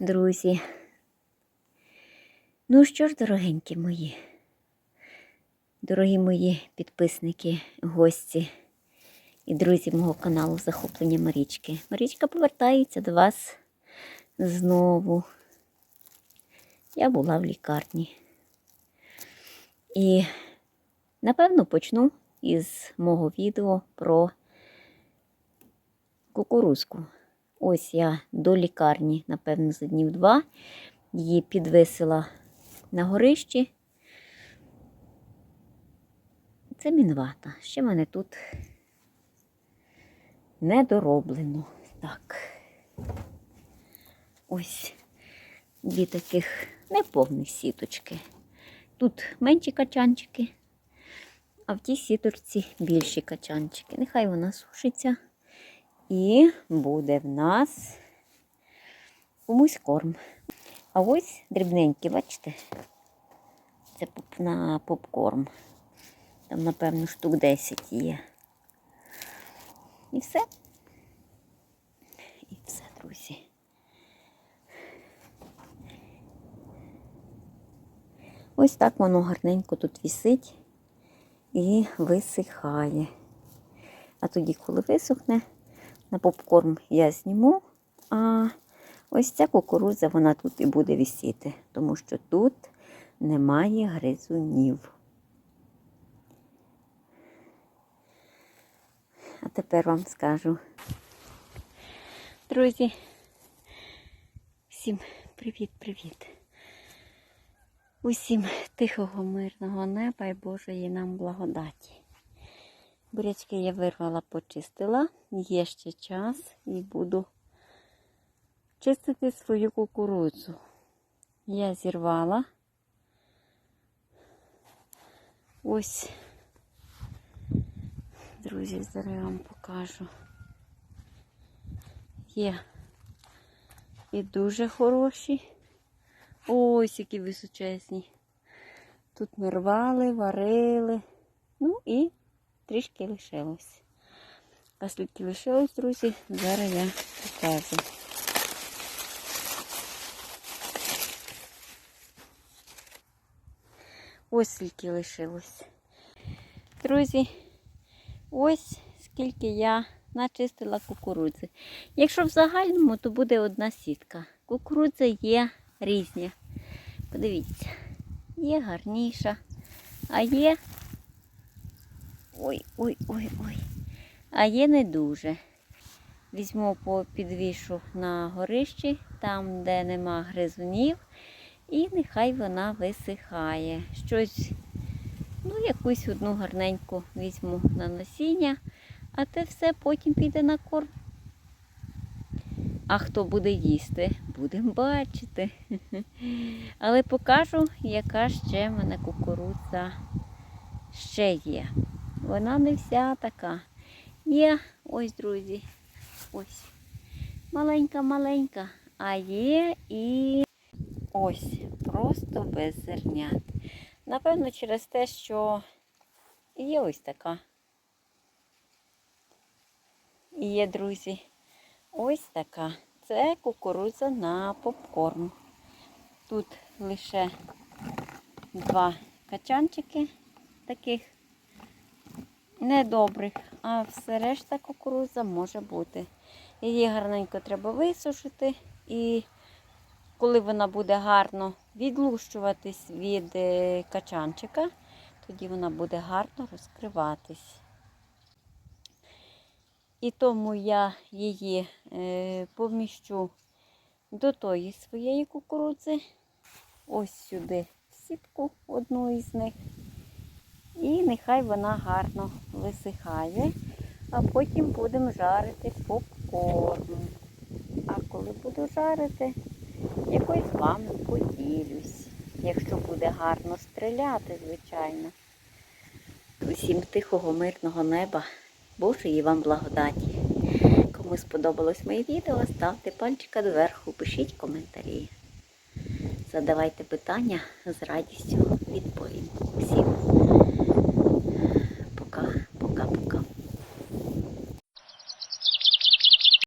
друзі. Ну що ж, дорогенькі мої, дорогі мої підписники, гості і друзі мого каналу Захоплення Марічки. Марічка повертається до вас знову. Я була в лікарні. І напевно почну із мого відео про кукурузку. Ось я до лікарні, напевно, за днів два. Її підвисила на горищі. Це мінвата. Ще в мене тут не дороблено. Так. Ось дві таких неповних сіточки. Тут менші качанчики, а в тій сіточці більші качанчики. Нехай вона сушиться. І буде в нас комусь корм. А ось дрібненькі, бачите? Це на попкорм. Там, напевно, штук 10 є. І все. І все, друзі. Ось так воно гарненько тут вісить і висихає. А тоді, коли висохне, на попкорн я зніму, а ось ця кукурудза вона тут і буде висіти, тому що тут немає гризунів. А тепер вам скажу. Друзі, всім привіт-привіт. Усім тихого, мирного неба і Божої нам благодаті. Бурячки я вирвала, почистила, є ще час і буду чистити свою кукурудзу. Я зірвала. Ось, друзі, зараз я вам покажу. Є і дуже хороші. Ось які височесні. Тут ми рвали, варили. Ну і трішки лишилось. А скільки лишилось, друзі, зараз я покажу. Ось скільки лишилось. Друзі, ось скільки я начистила кукурудзи. Якщо в загальному, то буде одна сітка. Кукурудза є різні. Подивіться, є гарніша, а є Ой, ой, ой, ой. А є не дуже. Візьму по підвішу на горищі, там, де нема гризунів, і нехай вона висихає. Щось, ну, якусь одну гарненьку візьму на насіння, а те все потім піде на корм. А хто буде їсти, будемо бачити. Але покажу, яка ще в мене кукурудза ще є. Вона не вся така. Є, ось, друзі, ось. Маленька-маленька, а є і ось, просто без зернят. Напевно, через те, що є ось така. І є, друзі, ось така. Це кукурудза на попкорн. Тут лише два качанчики таких недобрих, а все решта кукурудза може бути. Її гарненько треба висушити, і коли вона буде гарно відлущуватись від е, качанчика, тоді вона буде гарно розкриватись. І тому я її е, поміщу до тої своєї кукурудзи, ось сюди сітку одну із них. І нехай вона гарно висихає, а потім будемо жарити попкорн. А коли буду жарити, якось з вами поділюсь, якщо буде гарно стріляти, звичайно. Усім тихого, мирного неба, Божої вам благодаті. Кому сподобалось моє відео, ставте пальчика доверху, пишіть коментарі. Задавайте питання з радістю відповім. Всім